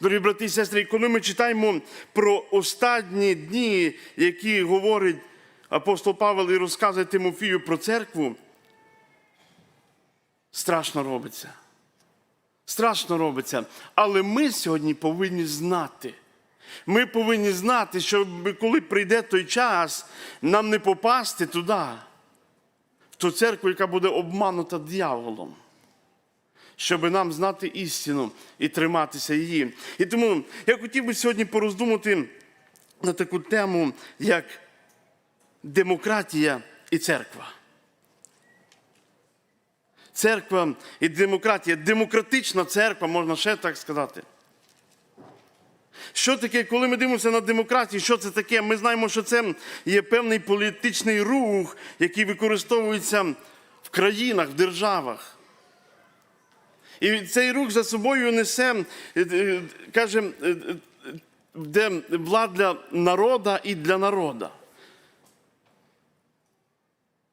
Дорогі брати і сестри, коли ми читаємо про останні дні, які говорить апостол Павел і розказує Тимофію про церкву, страшно робиться. Страшно робиться. Але ми сьогодні повинні знати. Ми повинні знати, що коли прийде той час, нам не попасти туди, в ту церкву, яка буде обманута дьяволом щоб нам знати істину і триматися її. І тому я хотів би сьогодні пороздумати на таку тему, як демократія і церква. Церква і демократія, демократична церква, можна ще так сказати. Що таке, коли ми дивимося на демократію, що це таке? Ми знаємо, що це є певний політичний рух, який використовується в країнах, в державах. І цей рух за собою несе, е, е, каже, е, де влада народа і для народа.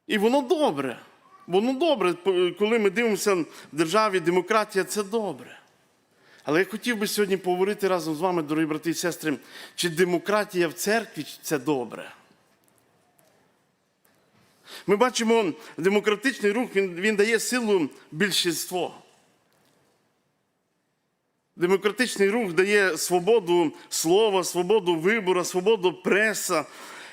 І воно добре. Воно добре, коли ми дивимося в державі, демократія це добре. Але я хотів би сьогодні поговорити разом з вами, дорогі брати і сестри, чи демократія в церкві це добре. Ми бачимо, демократичний рух він, він дає силу більшинство. Демократичний рух дає свободу слова, свободу вибору, свободу преса.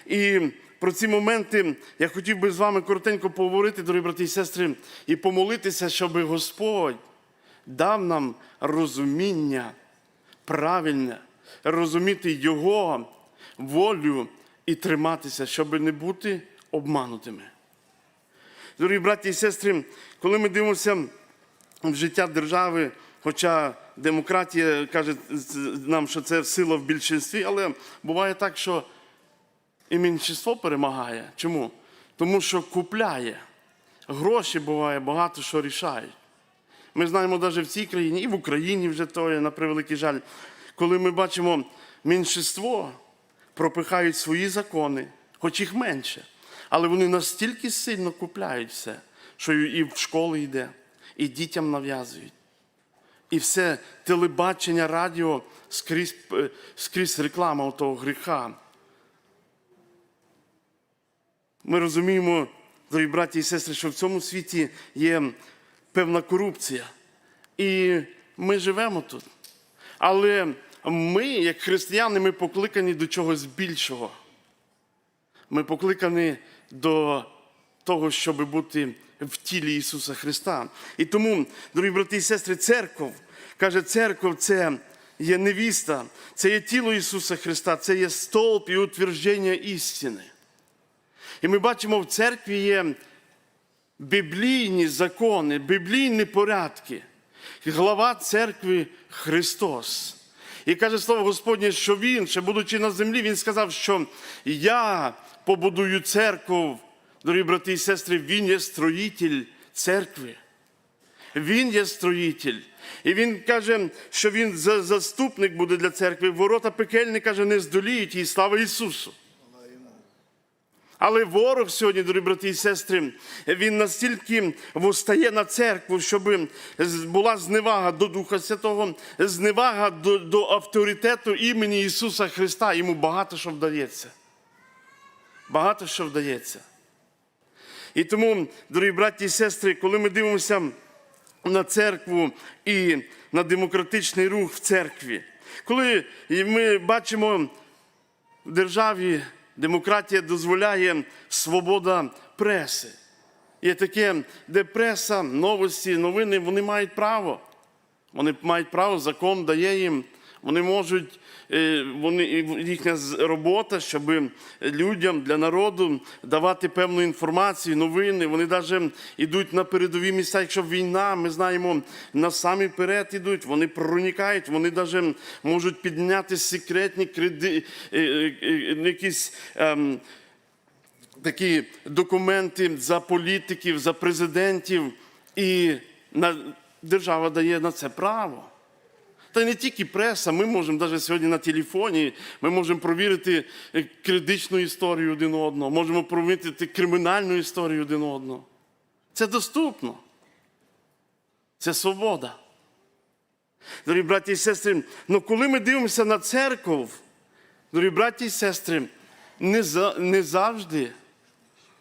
І про ці моменти я хотів би з вами коротенько поговорити, дорогі брати і сестри, і помолитися, щоб Господь дав нам розуміння правильне, розуміти Його волю і триматися, щоб не бути обманутими. Дорогі браті і сестри, коли ми дивимося в життя держави, хоча демократія каже нам, що це сила в більшинстві, але буває так, що і меншинство перемагає. Чому? Тому що купляє. Гроші буває, багато що рішають. Ми знаємо навіть в цій країні, і в Україні вже то є, на превеликий жаль, коли ми бачимо меншинство, пропихають свої закони, хоч їх менше. Але вони настільки сильно купляють все, що і в школи йде, і дітям нав'язують. І все телебачення, радіо скрізь, е, скрізь реклама того гріха. Ми розуміємо, дорогі браті і сестри, що в цьому світі є певна корупція. І ми живемо тут. Але ми, як християни, ми покликані до чогось більшого. Ми покликані до того, щоб бути в тілі Ісуса Христа. І тому, дорогі брати і сестри, церков, каже, церков це є невіста, це є тіло Ісуса Христа, це є столб і утвердження істини. І ми бачимо, в церкві є біблійні закони, біблійні порядки. Глава церкви Христос. І каже слово Господнє, що Він, ще будучи на землі, Він сказав, що я побудую церкву, дорогі брати і сестри, Він є строїтель церкви. Він є строїтель. І він каже, що він заступник буде для церкви. Ворота пекельні, каже, не здоліють її. Слава Ісусу. Але ворог сьогодні, дорогі брати і сестри, він настільки востає на церкву, щоб була зневага до Духа Святого, зневага до, до авторитету імені Ісуса Христа. Йому багато що вдається. Багато що вдається. І тому, дорогі браті і сестри, коли ми дивимося на церкву і на демократичний рух в церкві, коли ми бачимо в державі демократія дозволяє свобода преси. Є таке, де преса, новості, новини, вони мають право. Вони мають право, закон дає їм. Вони можуть, е, вони, їхня робота, щоб людям, для народу давати певну інформацію, новини. Вони навіть йдуть на передові місця. Якщо війна, ми знаємо, на самі перед йдуть, вони проникають, вони навіть можуть підняти секретні креди, е, е, якісь. Ем, Такі документи за політиків, за президентів, і держава дає на це право. Та не тільки преса, ми можемо навіть сьогодні на телефоні, ми можемо провірити кредичну історію один одного, можемо провірити кримінальну історію один одного. Це доступно. Це свобода. Дорогі браті і сестри, ну коли ми дивимося на церкву, дорогі браті і сестри, не, за, не завжди,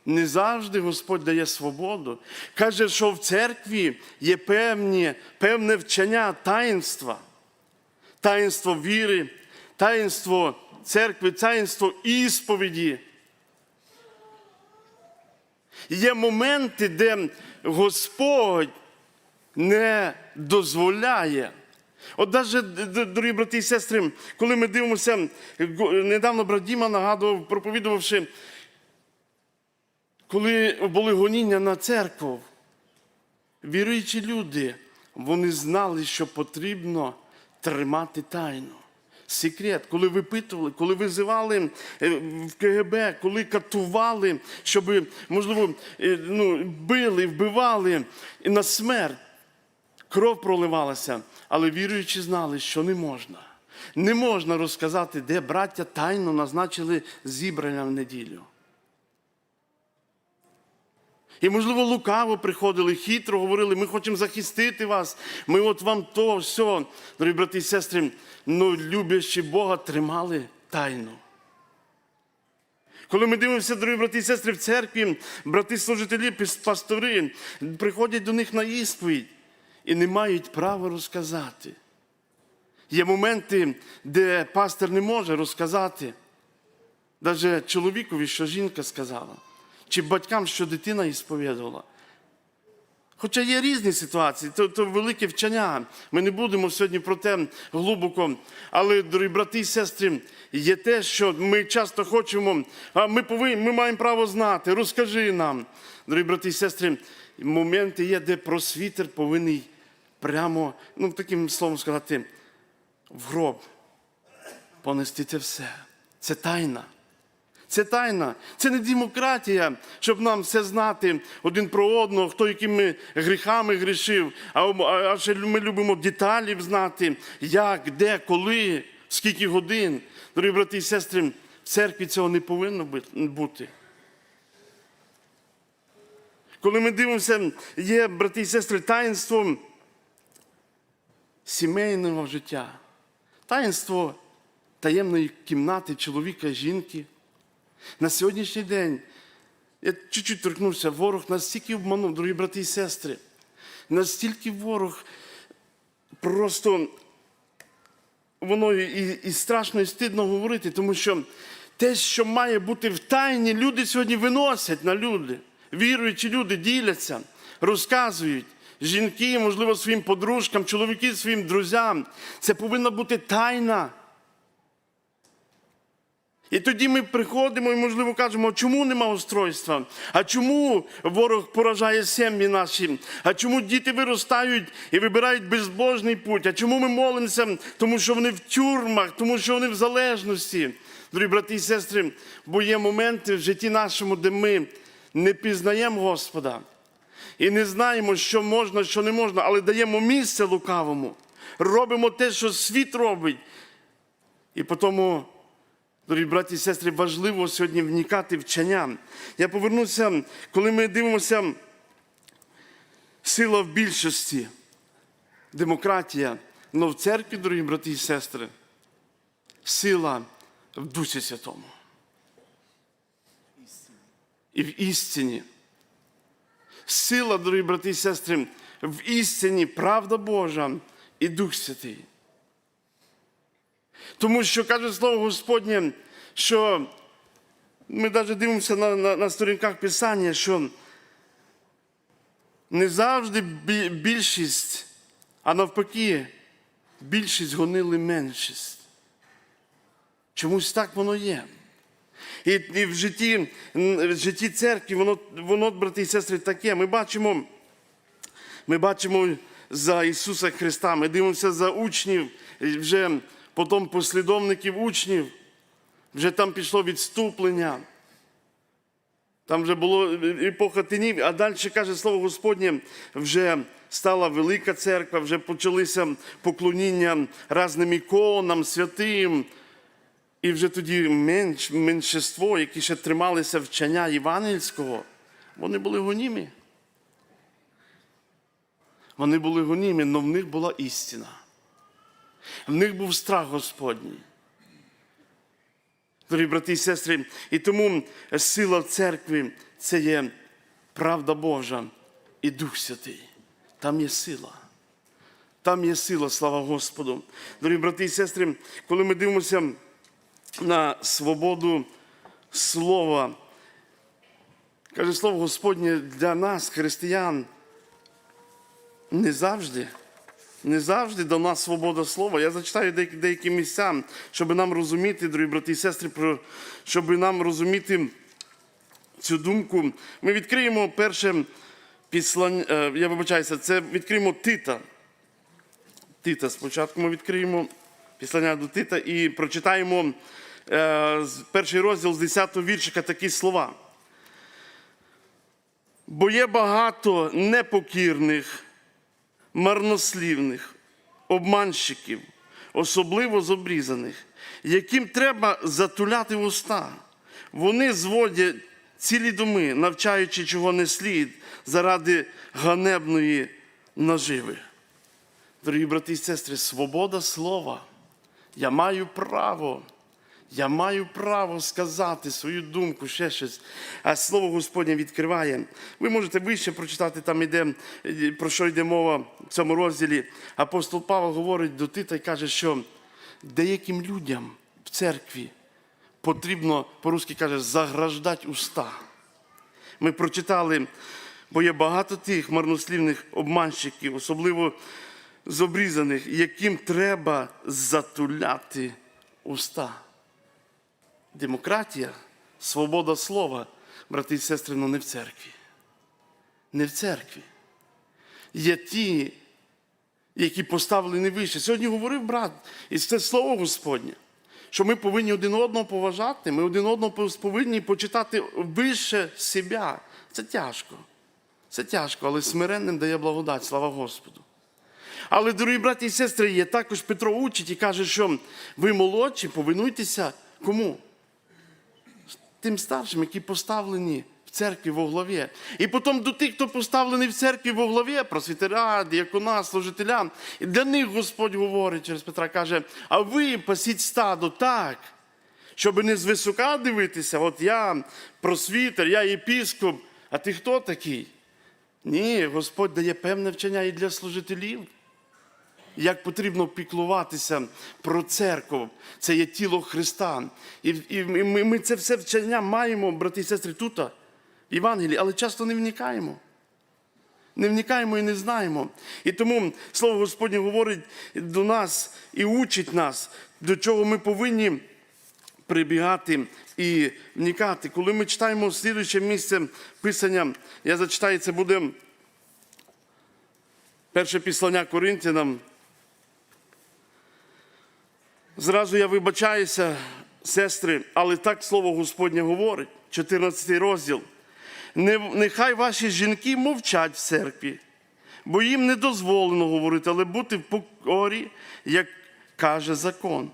не завжди Господь дає свободу. Каже, що в церкві є певні, певне вчення таїнства, таїнство віри, таїнство церкви, таїнство ісповіді. Є моменти, де Господь не дозволяє. От навіть, дорогі брати і сестри, коли ми дивимося, недавно брат Діма нагадував, проповідувавши, коли були гоніння на церкву, віруючі люди, вони знали, що потрібно тримати тайну. Секрет, коли випитували, коли визивали е, в КГБ, коли катували, щоб, можливо, е, ну, били, вбивали і на смерть. Кров проливалася, але віруючі знали, що не можна. Не можна розказати, де браття тайно назначили зібрання в неділю. І, можливо, лукаво приходили, хитро говорили, ми хочемо захистити вас, ми от вам то, все. Дорогі брати і сестри, ну, люблячи Бога, тримали тайну. Коли ми дивимося, дорогі брати і сестри, в церкві, брати служителі, пастори, приходять до них на ісповідь і не мають права розказати. Є моменти, де пастор не може розказати, навіть чоловікові, що жінка сказала, чи батькам, що дитина ісповідувала. Хоча є різні ситуації, то, то велике вчення. Ми не будемо сьогодні про те глибоко. Але, дорогі брати і сестри, є те, що ми часто хочемо, а ми повинні, ми маємо право знати, розкажи нам. Дорогі брати і сестри, моменти є, де просвітер повинен прямо, ну таким словом сказати, в гроб понести це все. Це тайна. Це тайна, це не демократія, щоб нам все знати один про одного, хто якими гріхами грішив. А, ще ми любимо деталі знати, як, де, коли, скільки годин. Дорогі брати і сестри, в церкві цього не повинно бути. Коли ми дивимося, є, брати і сестри, таїнство сімейного життя, таїнство таємної кімнати чоловіка жінки. На сьогоднішній день я чуть-чуть торкнувся, ворог настільки обманув, дорогі брати і сестри, настільки ворог просто воно і, і страшно і стидно говорити, тому що те, що має бути в тайні, люди сьогодні виносять на люди. Віруючі люди діляться, розказують. Жінки, можливо, своїм подружкам, чоловіки своїм друзям. Це повинна бути тайна. І тоді ми приходимо і, можливо, кажемо, а чому нема устройства? А чому ворог поражає сім'ї наші? А чому діти виростають і вибирають безбожний путь? А чому ми молимося? Тому що вони в тюрмах, тому що вони в залежності. Дорогі брати і сестри, бо є моменти в житті нашому, де ми не пізнаємо Господа і не знаємо, що можна, що не можна, але даємо місце лукавому. Робимо те, що світ робить. І потім Дорогі браті і сестри, важливо сьогодні вникати в вчення. Я повернуся, коли ми дивимося сила в більшості, демократія. але в церкві, дорогі брати і сестри, сила в Дусі Святому. І в істині. Сила, дорогі брати і сестри, в істині, правда Божа і Дух Святий. Тому що каже слово Господнє, що ми навіть дивимося на, на, на сторінках Писання, що не завжди більшість, а навпаки, більшість гонили меншість. Чомусь так воно є. І, і в, житті, в житті церкви, воно, воно, брати і сестри, таке. Ми бачимо, ми бачимо за Ісуса Христа, ми дивимося за учнів, вже потім послідовників учнів, вже там пішло відступлення. Там вже було епоха тинів, а далі каже слово Господнє, вже стала велика церква, вже почалися поклоніння разним іконам, святим. І вже тоді менш, меншинство, які ще трималися вчення Євангельського, вони були гонімі. Вони були гонімі, але в них була істина. В них був страх Господній. Дорогі брати і сестри, і тому сила в церкві це є правда Божа і Дух Святий. Там є сила. Там є сила, слава Господу. Дорогі брати і сестри, коли ми дивимося на свободу слова, каже слово Господнє для нас, християн, не завжди. Не завжди дана свобода слова. Я зачитаю деякі, місця, щоб нам розуміти, дорогі брати і сестри, щоб нам розуміти цю думку. Ми відкриємо перше післання, е, я вибачаюся, це відкриємо Тита. Тита. Спочатку ми відкриємо післання до Тита і прочитаємо е, перший розділ з 10-го віршика такі слова. Бо є багато непокірних, марнослівних, обманщиків, особливо з обрізаних, яким треба затуляти уста. Вони зводять цілі доми, навчаючи, чого не слід, заради ганебної наживи. Дорогі брати і сестри, свобода слова. Я маю право. Я маю право сказати свою думку, ще щось. А слово Господнє відкриває. Ви можете вище прочитати, там іде, про що йде мова в цьому розділі. Апостол Павло говорить до Тита і каже, що деяким людям в церкві потрібно, по-русски каже, заграждати уста. Ми прочитали, бо є багато тих марнослівних обманщиків, особливо з обрізаних, яким треба затуляти уста. Демократія, свобода слова, брати і сестри, ну не в церкві. Не в церкві. Є ті, які поставлені вище. Сьогодні говорив брат, і це слово Господнє, що ми повинні один одного поважати, ми один одного повинні почитати вище себе. Це тяжко. Це тяжко, але смиренним дає благодать, слава Господу. Але, дорогі браті і сестри, є також Петро учить і каже, що ви молодші, повинуйтеся кому? Тим старшим, які поставлені в церкві во главі. І потім до тих, хто поставлений в церкві во главі, просвітеря, діякона, служителям, і для них Господь говорить через Петра, каже, а ви пасіть стадо так, щоб не звисока дивитися, от я просвітер, я єпіскоп, а ти хто такий? Ні, Господь дає певне вчення і для служителів. Як потрібно піклуватися про церкву, це є тіло Христа. І, і ми, ми це все вчення маємо, брати і сестри, тут, в Євангелії, але часто не вникаємо. Не вникаємо і не знаємо. І тому Слово Господнє говорить до нас і учить нас, до чого ми повинні прибігати і вникати. Коли ми читаємо слідуюче місце Писання, я зачитаю, це буде перше післання Коринтянам. Зразу я вибачаюся, сестри, але так слово Господнє говорить, 14 розділ. Нехай ваші жінки мовчать в церкві, бо їм не дозволено говорити, але бути в покорі, як каже закон.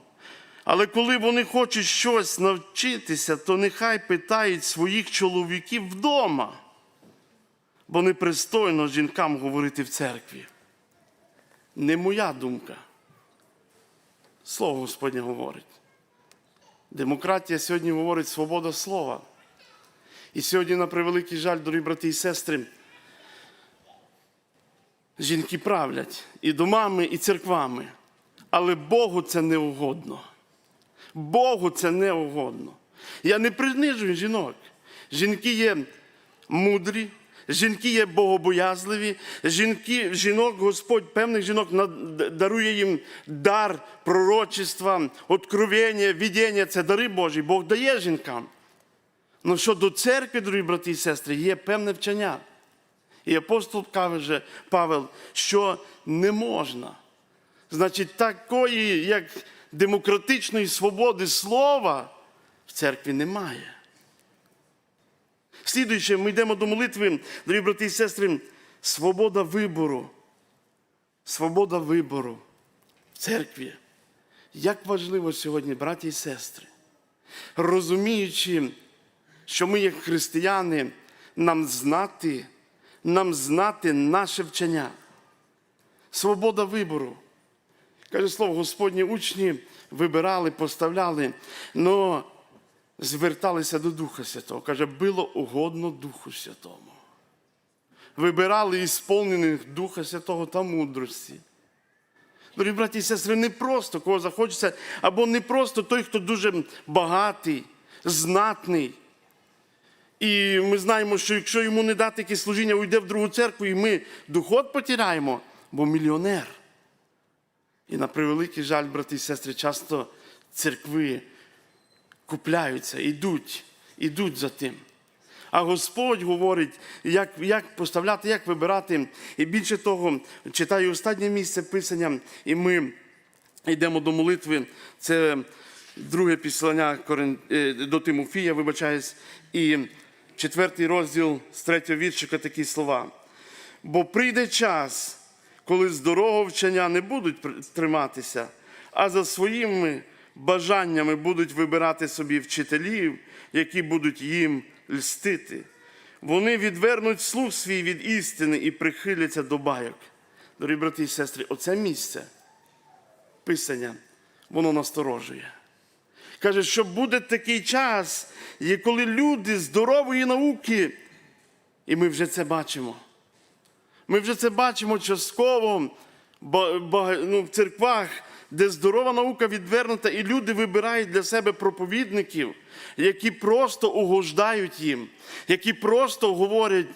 Але коли вони хочуть щось навчитися, то нехай питають своїх чоловіків вдома, бо непристойно жінкам говорити в церкві. Не моя думка. Слово Господнє говорить. Демократія сьогодні говорить свобода слова. І сьогодні, на превеликий жаль, дорогі брати і сестри, жінки правлять і домами, і церквами. Але Богу це не угодно. Богу це не угодно. Я не принижую жінок. Жінки є мудрі, жінки є богобоязливі, жінки, жінок, Господь певних жінок дарує їм дар пророчества, откровення, відіння. Це дари Божі. Бог дає жінкам. Ну що до церкви, дорогі брати і сестри, є певне вчення. І апостол каже, Павел, що не можна. Значить, такої, як демократичної свободи слова в церкві немає. Слідуюче, ми йдемо до молитви, дорогі брати і сестри, свобода вибору. Свобода вибору в церкві. Як важливо сьогодні, браті і сестри, розуміючи, що ми, як християни, нам знати, нам знати наше вчення. Свобода вибору. Каже слово, Господні учні вибирали, поставляли, но зверталися до Духа Святого. Каже, було угодно Духу Святому. Вибирали ісполнених Духа Святого та мудрості. Дорогі браті і сестри, не просто кого захочеться, або не просто той, хто дуже багатий, знатний. І ми знаємо, що якщо йому не дати якесь служіння, уйде в другу церкву, і ми доход потираємо, бо мільйонер. І на превеликий жаль, брати і сестри, часто церкви купляються, ідуть, ідуть за тим. А Господь говорить, як, як поставляти, як вибирати. І більше того, читаю останнє місце Писання, і ми йдемо до молитви. Це друге післання е, до Тимофія, вибачаюсь, і четвертий розділ з третього віршика такі слова. Бо прийде час, коли з дорогого вчення не будуть триматися, а за своїми бажаннями будуть вибирати собі вчителів, які будуть їм льстити. Вони відвернуть слух свій від істини і прихиляться до байок. Дорогі брати і сестри, оце місце писання, воно насторожує. Каже, що буде такий час, коли люди здорової науки, і ми вже це бачимо. Ми вже це бачимо частково ну, в церквах, де здорова наука відвернута, і люди вибирають для себе проповідників, які просто угождають їм, які просто говорять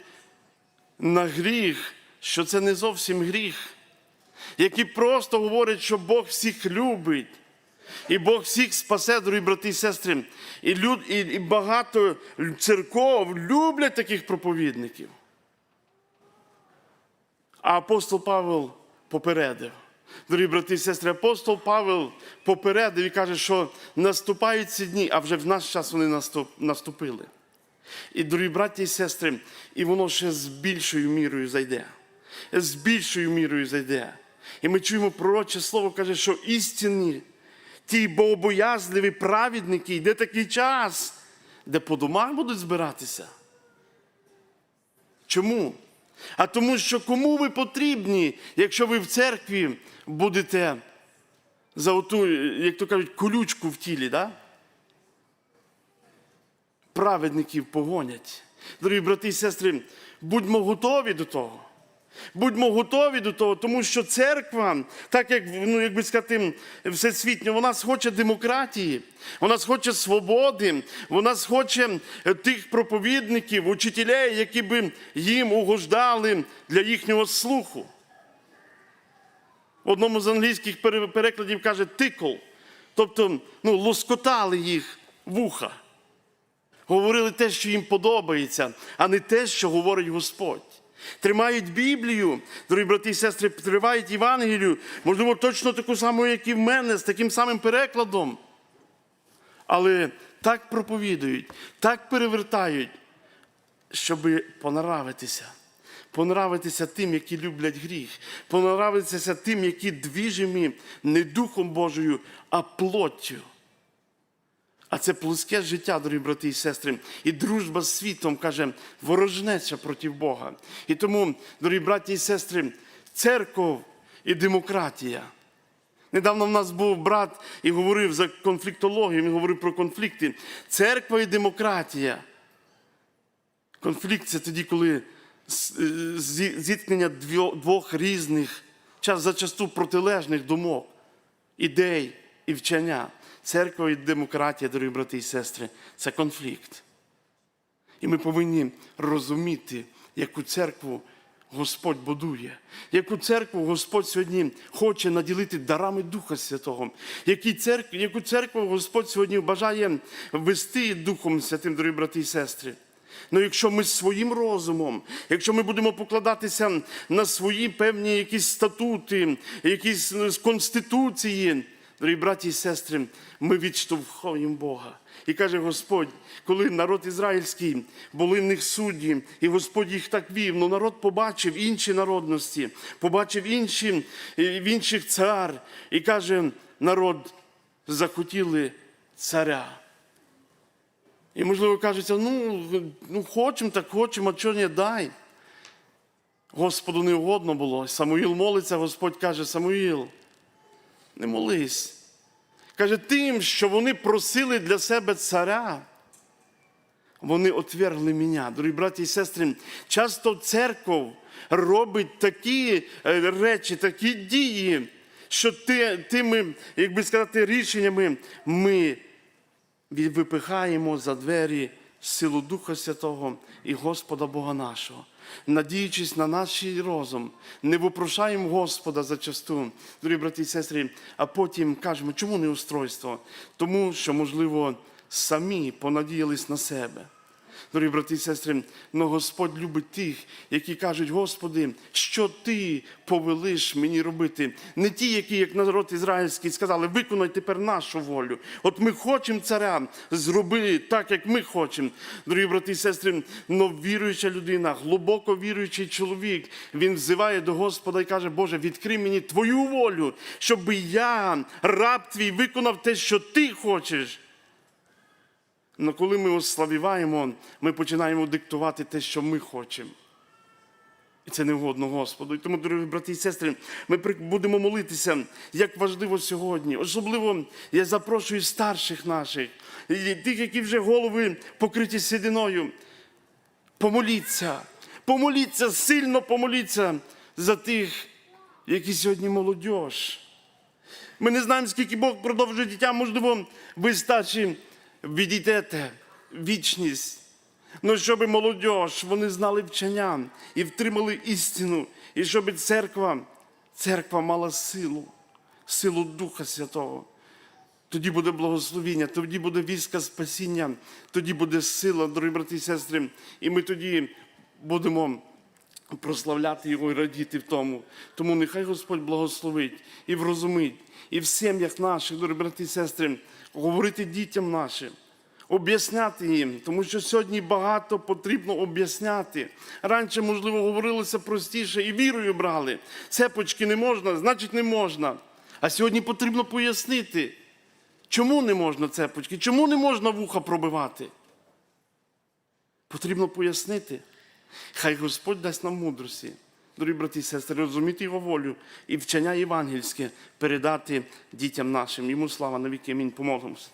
на гріх, що це не зовсім гріх, які просто говорять, що Бог всіх любить. І Бог всіх спасе, дорогі брати і сестри. І, люд, і, і багато церков люблять таких проповідників. А апостол Павел попередив. Дорогі брати і сестри, апостол Павел попередив і каже, що наступають ці дні, а вже в наш час вони наступ- наступили. І, дорогі браті і сестри, і воно ще з більшою мірою зайде. З більшою мірою зайде. І ми чуємо пророче слово каже, що істинні, ті богобоязливі праведники, йде такий час, де по домах будуть збиратися. Чому? А тому, що кому ви потрібні, якщо ви в церкві будете за оту, як то кажуть, колючку в тілі, да? праведників погонять. Дорогі брати і сестри, будьмо готові до того. Будьмо готові до того, тому що церква, так як ну, як би сказати, всесвітньо, вона схоче демократії, вона схоче свободи, вона схоче тих проповідників, учителей, які би їм угождали для їхнього слуху. В одному з англійських перекладів каже тикл, тобто ну, лоскотали їх вуха. Говорили те, що їм подобається, а не те, що говорить Господь. Тримають Біблію, дорогі брати і сестри, тривають Євангелію, можливо, точно таку саму, як і в мене, з таким самим перекладом. Але так проповідують, так перевертають, щоб понравитися. Понравитися тим, які люблять гріх, понравитися тим, які двіжимі не Духом Божою, а плоттю. А це плоске життя, дорогі брати і сестри, і дружба з світом, каже, ворожнеча проти Бога. І тому, дорогі браті і сестри, церков і демократія. Недавно в нас був брат і говорив за конфліктологію, він говорив про конфлікти. Церква і демократія. Конфлікт це тоді, коли зіткнення двох різних, час зачасту протилежних думок, ідей і вчення. Церква і демократія, дорогі брати і сестри, це конфлікт. І ми повинні розуміти, яку церкву Господь будує, яку церкву Господь сьогодні хоче наділити дарами Духа Святого, яку церкву Господь сьогодні бажає вести Духом Святим, дорогі брати і сестри. Ну, якщо ми своїм розумом, якщо ми будемо покладатися на свої певні якісь статути, якісь ну, конституції, дорогі браті і сестри, ми відштовхуємо Бога. І каже Господь, коли народ ізраїльський були в них судді, і Господь їх так вів, ну народ побачив інші народності, побачив інші, в інших цар, і каже, народ захотіли царя. І, можливо, кажеться, ну, ну хочемо, так хочемо, а чого не дай. Господу не угодно було. Самуїл молиться, Господь каже, Самуїл, Не молись. Каже, тим, що вони просили для себе царя, вони отвергли мене. Дорогі браті і сестри, часто церков робить такі е, речі, такі дії, що ти, тими, як би сказати, рішеннями ми випихаємо за двері силу Духа Святого і Господа Бога нашого. Надіючись на наш розум, не випрошаємо Господа зачасту, дорогі брати і сестри, а потім кажемо, чому не устройство? Тому що, можливо, самі понадіялись на себе. Дорогі брати і сестри, но Господь любить тих, які кажуть, Господи, що ти повелиш мені робити? Не ті, які, як народ ізраїльський, сказали, виконай тепер нашу волю. От ми хочемо царя, зроби так, як ми хочемо. Дорогі брати і сестри, но віруюча людина, глибоко віруючий чоловік, він взиває до Господа і каже, Боже, відкрий мені твою волю, щоб я, раб твій, виконав те, що ти хочеш. Але коли ми ославіваємо, ми починаємо диктувати те, що ми хочемо. І це не угодно Господу. І тому, дорогі брати і сестри, ми будемо молитися, як важливо сьогодні. Особливо я запрошую старших наших, тих, які вже голови покриті сідиною. Помоліться, помоліться, сильно помоліться за тих, які сьогодні молодь. Ми не знаємо, скільки Бог продовжує життя, можливо, ви старші відійдете вічність. Ну, щоб молодь, вони знали вчення і втримали істину, і щоб церква, церква мала силу, силу Духа Святого. Тоді буде благословіння, тоді буде війська спасіння, тоді буде сила, дорогі брати і сестри, і ми тоді будемо прославляти Його і радіти в тому. Тому нехай Господь благословить і врозумить, і в сім'ях наших, дорогі брати і сестри, говорити дітям нашим. Об'ясняти їм, тому що сьогодні багато потрібно об'ясняти. Раніше, можливо, говорилося простіше і вірою брали. Цепочки не можна, значить не можна. А сьогодні потрібно пояснити, чому не можна цепочки, чому не можна вуха пробивати. Потрібно пояснити. Хай Господь дасть нам мудрості, дорогі брати і сестри, розуміти його волю і вчення євангельське передати дітям нашим. Йому слава навіки. Амінь. Помолимося.